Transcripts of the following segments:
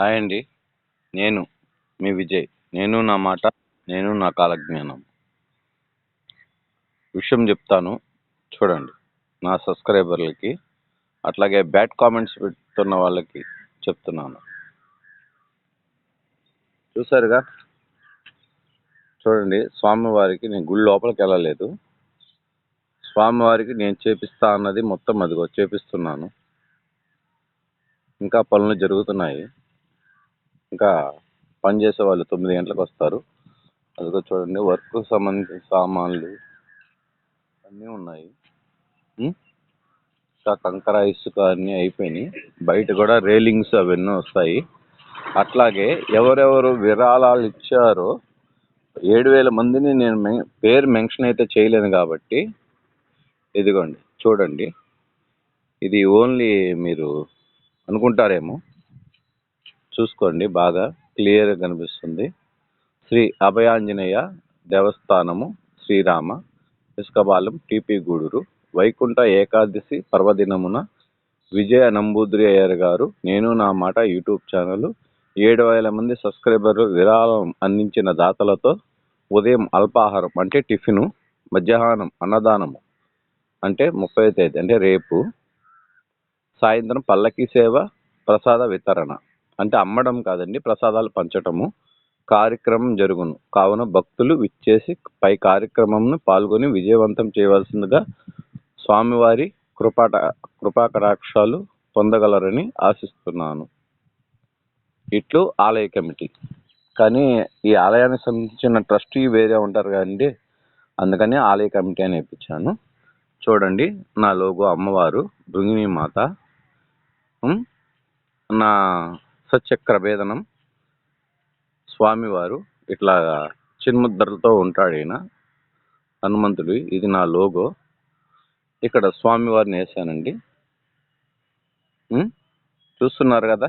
Hi అండి. నేను మీ విజయ్. నేను నా మాట నేను నా కాలజ్ఞానం. విషయం చెప్తాను. చూడండి నా సబ్స్క్రైబర్లకి అట్లాగే బ్యాడ్ కామెంట్స్ పెడుతున్న వాళ్ళకి చెప్తున్నాను. చూసారుగా? చూడండి స్వామివారికి నేను గుడి లోపలికి వెళ్ళలేదు. స్వామివారికి నేను చేపిస్తా అన్నది మొత్తం అదిగో చేపిస్తున్నాను. ఇంకా పనులు జరుగుతున్నాయి. ఇంకా పని చేసే వాళ్ళు తొమ్మిది గంటలకు వస్తారు. అదిగో చూడండి వర్క్ సంబంధించిన సామాన్లు అన్నీ ఉన్నాయి. ఇంకా కంకర ఇసుక అన్నీ అయిపోయినాయి. బయట కూడా రేలింగ్స్ అవన్నీ వస్తాయి. అట్లాగే ఎవరెవరు విరాళాలు ఇచ్చారో ఏడు వేల మందిని నేను పేరు మెన్షన్ అయితే చేయలేను కాబట్టి ఇదిగోండి చూడండి. ఇది ఓన్లీ మీరు అనుకుంటారేమో. చూసుకోండి బాగా క్లియర్గా కనిపిస్తుంది. శ్రీ అభయాంజనేయ దేవస్థానము శ్రీరామ ఇసుకపాలెం టీపీ గూడూరు వైకుంఠ ఏకాదశి పర్వదినమున విజయ నంబూద్రి అయ్యర్ గారు నేను నా మాట యూట్యూబ్ ఛానల్ ఏడు వేల మంది సబ్స్క్రైబర్లు విరాళం అందించిన దాతలతో ఉదయం అల్పాహారం అంటే టిఫిను మధ్యాహ్నం అన్నదానము అంటే ముప్పై తేదీ అంటే రేపు సాయంత్రం పల్లకీ సేవ ప్రసాద వితరణ. అంటే అమ్మడం కాదండి ప్రసాదాలు పంచటము. కార్యక్రమం జరుగును. కావున భక్తులు విచ్చేసి పై కార్యక్రమంను పాల్గొని విజయవంతం చేయవలసిందిగా స్వామివారి కృపాట కృపాకటాక్షాలు పొందగలరని ఆశిస్తున్నాను. ఇట్లు ఆలయ కమిటీ. కానీ ఈ ఆలయానికి సంబంధించిన ట్రస్టీ వేరే ఉంటారు కదండి అందుకని ఆలయ కమిటీ అని ఇప్పించాను చూడండి నా లోగో అమ్మవారు భృంగిని మాత నా సచక్ర భేదనం స్వామివారు ఇట్లా చిన్ముద్రలతో ఉంటాడు ఈయన. హనుమంతుడు ఇది నా లోగో. ఇక్కడ స్వామివారిని వేసానండి చూస్తున్నారు కదా?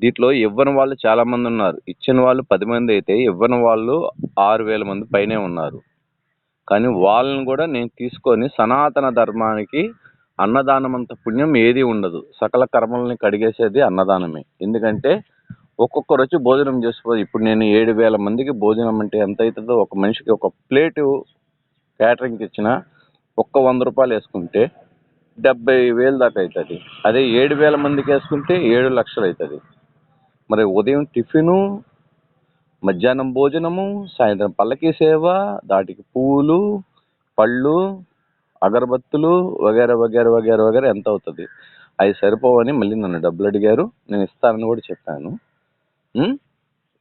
దీంట్లో ఇవ్వని వాళ్ళు చాలామంది ఉన్నారు. ఇచ్చిన వాళ్ళు పది మంది అయితే ఇవ్వని వాళ్ళు ఆరు వేల మంది పైనే ఉన్నారు. కానీ వాళ్ళని కూడా నేను తీసుకొని సనాతన ధర్మానికి అన్నదానం అంత పుణ్యం ఏది ఉండదు. సకల కర్మల్ని కడిగేసేది అన్నదానమే. ఎందుకంటే ఒక్కొక్కరు వచ్చి భోజనం చేసుకోవాలి. ఇప్పుడు నేను ఏడు వేల మందికి భోజనం అంటే ఎంత అవుతుందో ఒక మనిషికి ఒక ప్లేటు క్యాటరింగ్కి ఇచ్చిన ఒక్క వంద రూపాయలు వేసుకుంటే డెబ్బై వేలు దాకా అవుతుంది అదే ఏడు వేల మందికి వేసుకుంటే ఏడు లక్షలు అవుతుంది మరి ఉదయం టిఫిను మధ్యాహ్నం భోజనము సాయంత్రం పల్లకీ సేవ దాటికి పూలు పళ్ళు అగరబత్తులు వగేరా వగేరా వగేరా వగేరా ఎంత అవుతుంది? అవి సరిపోవని మళ్ళీ నన్ను డబ్బులు అడిగారు. నేను ఇస్తానని కూడా చెప్పాను.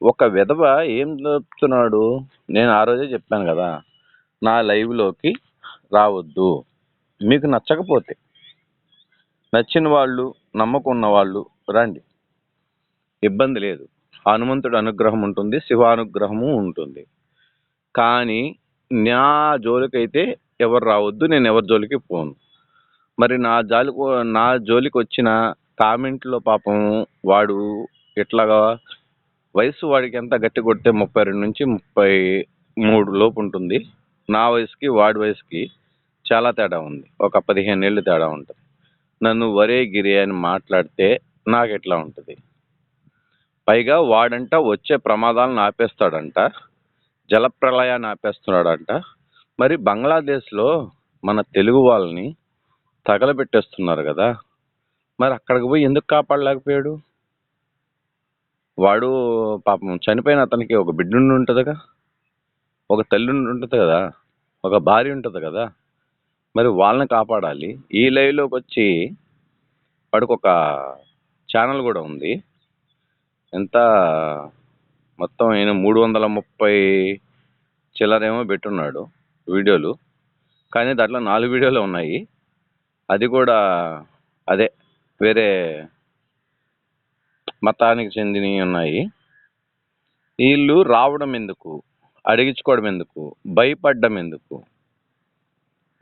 ఒక విధవ ఏం చెప్తున్నాడు? నేను ఆ రోజే చెప్పాను కదా నా లైవ్లోకి రావద్దు. మీకు నచ్చకపోతే నచ్చిన వాళ్ళు నమ్మకున్న వాళ్ళు రండి. ఇబ్బంది లేదు. హనుమంతుడి అనుగ్రహం ఉంటుంది శివానుగ్రహము ఉంటుంది. కానీ నా జోలికైతే ఎవరు రావద్దు నేను ఎవరి జోలికి పోను. మరి నా జాలికి నా జోలికి వచ్చిన కామెంట్లో పాపం వాడు ఇట్లాగా వయసు వాడికి ఎంత గట్టి కొడితే ముప్పై రెండు నుంచి ముప్పై మూడు లోపు ఉంటుంది. నా వయసుకి వాడి వయసుకి చాలా తేడా ఉంది. ఒక పదిహేను ఏళ్ళు తేడా ఉంటుంది. నన్ను వరే గిరి అని మాట్లాడితే నాకు ఎట్లా ఉంటుంది? పైగా వాడంట వచ్చే ప్రమాదాలను ఆపేస్తాడంట జలప్రలయాన్ని ఆపేస్తున్నాడంట. మరి బంగ్లాదేశ్లో మన తెలుగు వాళ్ళని తగలబెట్టేస్తున్నారు కదా. మరి అక్కడికి పోయి ఎందుకు కాపాడలేకపోయాడు? వాడు పాపం చనిపోయిన అతనికి ఒక బిడ్డ ఉంటుందిగా. ఒక తల్లి ఉంటుంది కదా. ఒక భార్య ఉంటుంది కదా. మరి వాళ్ళని కాపాడాలి. ఈ లైవ్లోకి వచ్చి వాడికి ఒక ఛానల్ కూడా ఉంది. ఎంత? మొత్తం ఆయన మూడు వందల ముప్పై చిల్లరేమో పెట్టున్నాడు. వీడియోలు. కానీ దాంట్లో నాలుగు వీడియోలు ఉన్నాయి. అది కూడా అదే వేరే మతానికి చెందినవి ఉన్నాయి. వీళ్ళు రావడం ఎందుకు? అడిగించుకోవడం ఎందుకు? భయపడడం ఎందుకు?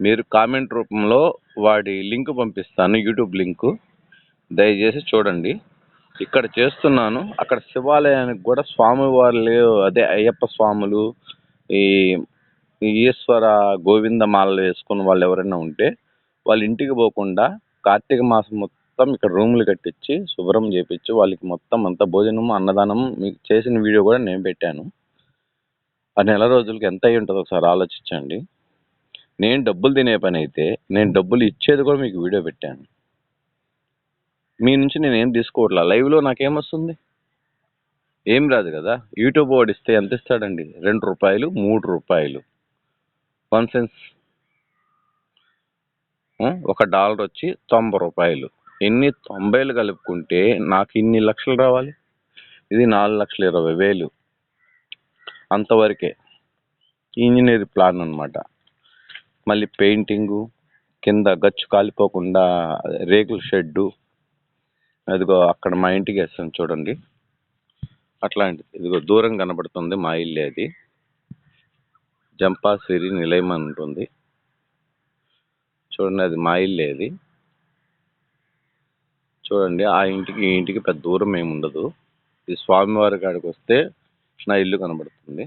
మీరు కామెంట్ రూపంలో వాడి లింక్ పంపిస్తాను యూట్యూబ్ లింకు. దయచేసి చూడండి. ఇక్కడ చేస్తున్నాను. అక్కడ శివాలయానికి కూడా స్వామివార్లు అదే అయ్యప్ప స్వాములు ఈ ఈ ఈశ్వర గోవింద మాలలు వేసుకున్న వాళ్ళు ఎవరైనా ఉంటే వాళ్ళ ఇంటికి పోకుండా కార్తీక మాసం మొత్తం ఇక్కడ రూములు కట్టించి శుభ్రం చేపించి వాళ్ళకి మొత్తం అంతా భోజనం అన్నదానం మీకు చేసిన వీడియో కూడా నేను పెట్టాను. ఆ నెల రోజులకి ఎంత అయి ఉంటుందో ఒకసారి ఆలోచించండి. నేను డబ్బులు తినే పని అయితే నేను డబ్బులు ఇచ్చేది కూడా మీకు వీడియో పెట్టాను. మీ నుంచి నేను ఏం తీసుకోవట్లా? లైవ్లో నాకేమొస్తుంది ఏం రాదు కదా? యూట్యూబ్ వాడు ఇస్తే ఎంత ఇస్తాడండి? రెండు రూపాయలు మూడు రూపాయలు. One sense. ఒక డాలర్ వచ్చి తొంభై రూపాయలు. ఎన్ని తొంభైలు కలుపుకుంటే నాకు ఇన్ని లక్షలు రావాలి? ఇది నాలుగు లక్షల ఇరవై వేలు. అంతవరకే. ఇంజనీర్ ప్లాన్ అనమాట మళ్ళీ పెయింటింగు కింద గచ్చు కాలిపోకుండా రేకుల షెడ్డు. అదిగో అక్కడ మా ఇంటికి వేస్తాను చూడండి. అట్లాంటిది. ఇదిగో దూరం కనబడుతుంది మా ఇల్లు అది. జంపాసిరి నిలయం అని ఉంటుంది. చూడండి అది మా ఇల్లే అది. చూడండి ఆ ఇంటికి ఈ ఇంటికి పెద్ద దూరం ఏమి ఉండదు. ఈ స్వామివారి కాడికి వస్తే నా ఇల్లు కనబడుతుంది.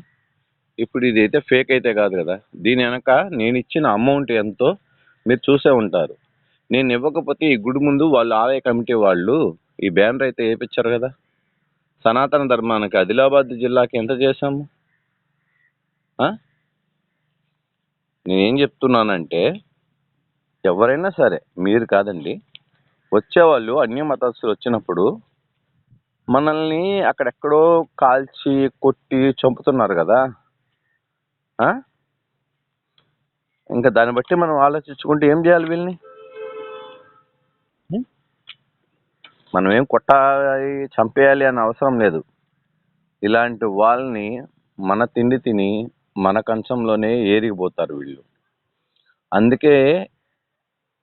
ఇప్పుడు ఇది అయితే ఫేక్ అయితే కాదు కదా. దీని వెనక నేను ఇచ్చిన అమౌంట్ ఎంతో మీరు చూసే ఉంటారు. నేను ఇవ్వకపోతే ఈ గుడి ముందు వాళ్ళు ఆలయ కమిటీ వాళ్ళు ఈ బ్యానర్ అయితే వేయించారు కదా. సనాతన ధర్మానికి ఆదిలాబాద్ జిల్లాకి ఎంత చేశాము? నేనేం చెప్తున్నానంటే ఎవరైనా సరే మీరు కాదండి వచ్చేవాళ్ళు అన్య మతస్థులు వచ్చినప్పుడు మనల్ని అక్కడెక్కడో కాల్చి కొట్టి చంపుతున్నారు కదా? ఇంకా దాన్ని బట్టి మనం ఆలోచించుకుంటే ఏం చేయాలి వీళ్ళని? మనం ఏం కొట్టాలి చంపేయాలి అనే అవసరం లేదు ఇలాంటి వాళ్ళని మన తిండి తిని మన కంచంలోనే ఏరిగిపోతారు వీళ్ళు. అందుకే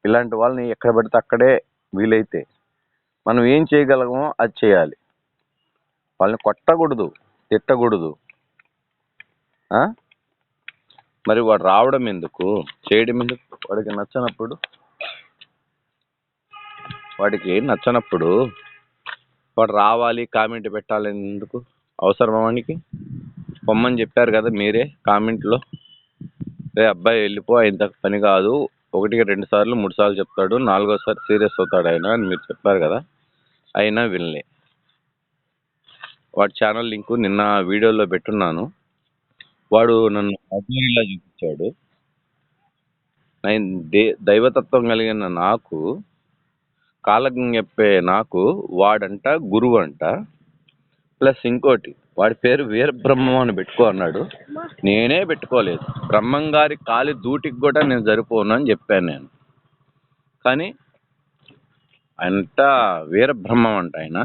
ఇలాంటి వాళ్ళని ఎక్కడ పడితే అక్కడే వీలైతే మనం ఏం చేయగలమో అది చేయాలి. వాళ్ళని కొట్టకూడదు తిట్టకూడదు. ఆ? మరి వాడు రావడం ఎందుకు? చేయడం ఎందుకు? వాడికి నచ్చనప్పుడు? వాడికి నచ్చనప్పుడు? వాడు రావాలి కామెంట్ పెట్టాలి ఎందుకు? అవసరమా వానికి? పొమ్మని చెప్పారు కదా మీరే కామెంట్లో. రే అబ్బాయి వెళ్ళిపో ఇంత పని కాదు. ఒకటికి రెండు సార్లు మూడు సార్లు చెప్తాడు. నాలుగోసారి సీరియస్ అవుతాడు ఆయన అని మీరు చెప్పారు కదా. అయినా వినలే. వాడి ఛానల్ లింకు నిన్న వీడియోలో పెట్టున్నాను. వాడు నన్ను అజ్ఞానిలా చూపించాడు. నేను దే దైవతత్వం కలిగిన నాకు కాలకం చెప్పే నాకు వాడంట గురువు అంట. ప్లస్ ఇంకోటి వాడి పేరు వీరబ్రహ్మం అని పెట్టుకో అన్నాడు. నేనే పెట్టుకోలేదు. బ్రహ్మం గారి కాలి దూటికి కూడా నేను సరిపోను అని చెప్పాను నేను. కానీ అంట వీరబ్రహ్మం అంట ఆయన.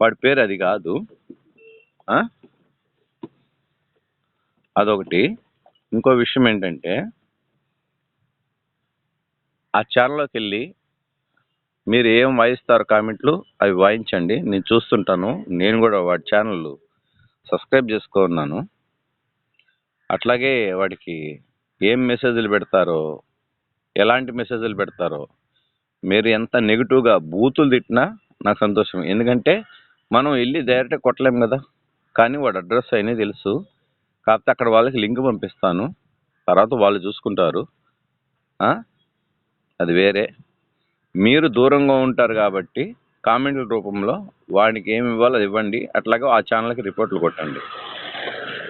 వాడి పేరు అది కాదు. అదొకటి. ఇంకో విషయం ఏంటంటే ఆ ఛానల్లోకి వెళ్ళి మీరు ఏం వాయిస్తారు కామెంట్లు అవి వాయించండి. నేను చూస్తుంటాను. నేను కూడా వాడి ఛానల్ సబ్స్క్రైబ్ చేసుకున్నాను అట్లాగే వాడికి ఏం మెసేజ్లు పెడతారో ఎలాంటి మెసేజ్లు పెడతారో మీరు ఎంత నెగిటివ్గా బూతులు తిట్టినా నాకు సంతోషం. ఎందుకంటే మనం వెళ్ళి డైరెక్ట్గా కొట్టలేం కదా. కానీ వాడు అడ్రస్ అయినా తెలుసు. కాకపోతే అక్కడ వాళ్ళకి లింక్ పంపిస్తాను. తర్వాత వాళ్ళు చూసుకుంటారు. అది వేరే. మీరు దూరంగా ఉంటారు కాబట్టి కామెంట్ల రూపంలో వాడికి ఏమి ఇవ్వాలో అది ఇవ్వండి. అట్లాగే ఆ ఛానల్కి రిపోర్ట్లు కొట్టండి.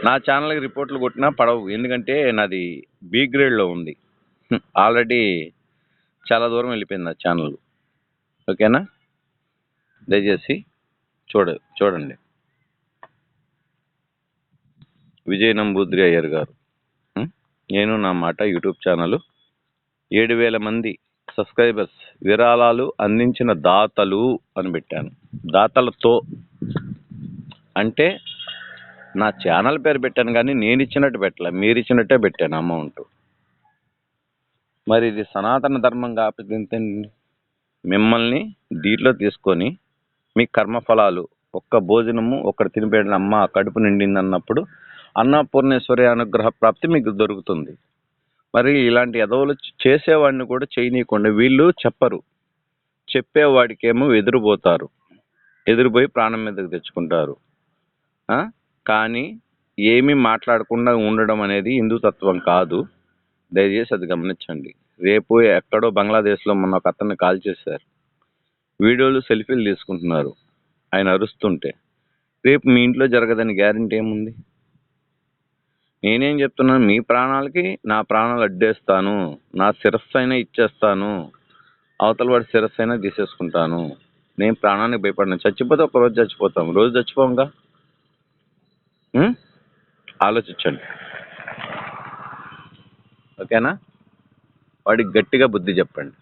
నా ఛానల్కి రిపోర్ట్లు కొట్టినా పడవు. ఎందుకంటే నాది బి గ్రేడ్లో ఉంది. ఆల్రెడీ చాలా దూరం వెళ్ళిపోయింది ఆ ఛానల్ ఓకేనా? దయచేసి చూడ చూడండి. విజయ్ నంబూద్రి అయ్యర్ గారు. నేను నా మాట యూట్యూబ్ ఛానల్ ఏడు వేల మంది సబ్స్క్రైబర్స్ విరాళాలు అందించిన దాతలు అని పెట్టాను. దాతలతో అంటే నా ఛానల్ పేరు పెట్టాను కానీ నేను ఇచ్చినట్టు పెట్టలే మీరు ఇచ్చినట్టే పెట్టాను అమౌంట్. మరి ఇది సనాతన ధర్మం కాబట్టి మిమ్మల్ని దీంట్లో తీసుకొని మీ కర్మఫలాలు ఒక్క భోజనము ఒకటి తినిపేట అమ్మ కడుపు నిండింది అన్నప్పుడు అన్నపూర్ణేశ్వరి అనుగ్రహ ప్రాప్తి మీకు దొరుకుతుంది. మరి ఇలాంటి ఎదవలు చేసేవాడిని కూడా చేయనీయకుండా వీళ్ళు చెప్పరు. చెప్పేవాడికేమో ఎదురుపోతారు ఎదురుపోయి ప్రాణం మీదకి తెచ్చుకుంటారు. కానీ ఏమీ మాట్లాడకుండా ఉండడం అనేది హిందూ తత్వం కాదు. దయచేసి అది గమనించండి. రేపు ఎక్కడో బంగ్లాదేశ్లో మొన్న ఒక అతన్ని కాల్ చేశారు. వీడియోలు సెల్ఫీలు తీసుకుంటున్నారు. ఆయన అరుస్తుంటే. రేపు మీ ఇంట్లో జరగదని గ్యారంటీ ఏముంది? నేనేం చెప్తున్నాను మీ ప్రాణాలకి నా ప్రాణాలు అడ్డేస్తాను నా శిరస్సు అయినా ఇచ్చేస్తాను అవతల వాడి శిరస్సు అయినా తీసేసుకుంటాను. నేను ప్రాణానికి భయపడిన. చచ్చిపోతే ఒక రోజు చచ్చిపోతాం. రోజు చచ్చిపోంగా ఆలోచించండి. ఓకేనా? వాడికి గట్టిగా బుద్ధి చెప్పండి.